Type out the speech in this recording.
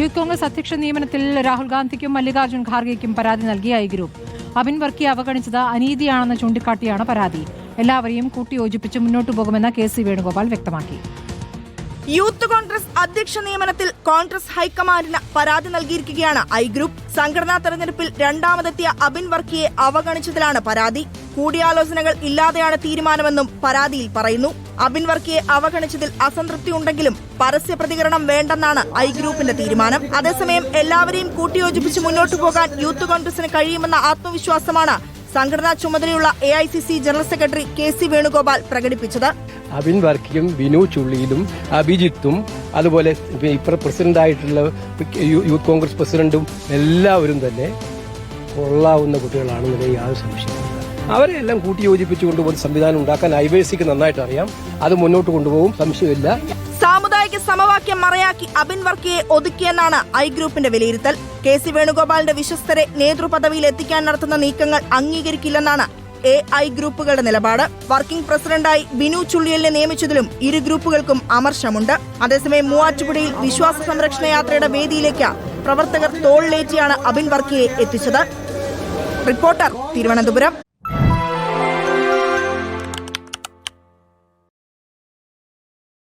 Youth Congress അധ്യക്ഷ നിയമനത്തിൽ രാഹുൽ ഗാന്ധിക്കും മല്ലികാർജുൻ ഖാർഗെയ്ക്കും പരാതി നൽകിയ ഐ ഗ്രൂപ്പ്. അബിൻ വർക്കിയെ അവഗണിച്ചത് അനീതിയാണെന്ന് ചൂണ്ടിക്കാട്ടിയാണ് പരാതി. എല്ലാവരെയും കൂട്ടിയോജിപ്പിച്ച് മുന്നോട്ടു പോകുമെന്ന് കെ സി വേണുഗോപാൽ വ്യക്തമാക്കി. യൂത്ത് കോൺഗ്രസ് അധ്യക്ഷ നിയമനത്തിൽ കോൺഗ്രസ് ഹൈക്കമാൻഡിന് പരാതി നൽകിയിരിക്കുകയാണ് ഐ ഗ്രൂപ്പ്. സംഘടനാ തെരഞ്ഞെടുപ്പിൽ രണ്ടാമതെത്തിയ അബിൻ വർക്കിയെ അവഗണിച്ചതിലാണ് പരാതി. കൂടിയാലോചനകൾ ഇല്ലാതെയാണ് തീരുമാനമെന്നും പരാതിയിൽ പറയുന്നു. അബിൻ വർക്കിയെ അവഗണിച്ചതിൽ അസംതൃപ്തി ഉണ്ടെങ്കിലും പരസ്യ പ്രതികരണം വേണ്ടെന്നാണ് ഐ ഗ്രൂപ്പിന്റെ തീരുമാനം. അതേസമയം എല്ലാവരെയും കൂട്ടിയോജിപ്പിച്ച് മുന്നോട്ടു പോകാൻ യൂത്ത് കോൺഗ്രസിന് കഴിയുമെന്ന ആത്മവിശ്വാസമാണ് സംഘടനാ ചുമതലയുള്ള A I C C general secretary K C Venugopal പ്രകടിപ്പിച്ചത്. അബിൻ വർക്കിയും വിനു ചുള്ളിയിലും അഭിജിത്തും അതുപോലെ ഇപ്പൊ പ്രസിഡന്റായിട്ടുള്ള യൂത്ത് കോൺഗ്രസ് പ്രസിഡന്റും എല്ലാവരും തന്നെ കൊള്ളാവുന്ന കുട്ടികളാണെന്നുള്ള യാതൊരു സംശയമില്ല അവരെല്ലാം കൂട്ടിയോജിപ്പിച്ചുകൊണ്ട് ഒരു സംവിധാനം ഉണ്ടാക്കാൻ ഐ ബി സിക്ക് നന്നായിട്ട് അറിയാം അത് മുന്നോട്ട് കൊണ്ടുപോകും സംശയമില്ല. സാമുദായിക സമവാക്യം മറയാക്കി അബിൻ വർക്കിയെ ഒതുക്കിയെന്നാണ് ഐ ഗ്രൂപ്പിന്റെ വിലയിരുത്തൽ. കെ സി വേണുഗോപാലിന്റെ വിശ്വസ്തരെ നേതൃപദവിയിൽ എത്തിക്കാൻ നടത്തുന്ന നീക്കങ്ങൾ അംഗീകരിക്കില്ലെന്നാണ് എ ഐ ഗ്രൂപ്പുകളുടെ നിലപാട്. വർക്കിംഗ് പ്രസിഡന്റായി ബിനു ചുള്ളിയലിനെ നിയമിച്ചതിലും ഇരു ഗ്രൂപ്പുകൾക്കും അമർഷമുണ്ട്. അതേസമയം മൂവാറ്റുപുഴയിൽ വിശ്വാസ സംരക്ഷണ യാത്രയുടെ വേദിയിലേക്ക് പ്രവർത്തകർ തോളിലേറ്റിയാണ് അബിൻ വർക്കിയെ എത്തിച്ചത്. റിപ്പോർട്ടർ തിരുവനന്തപുരം.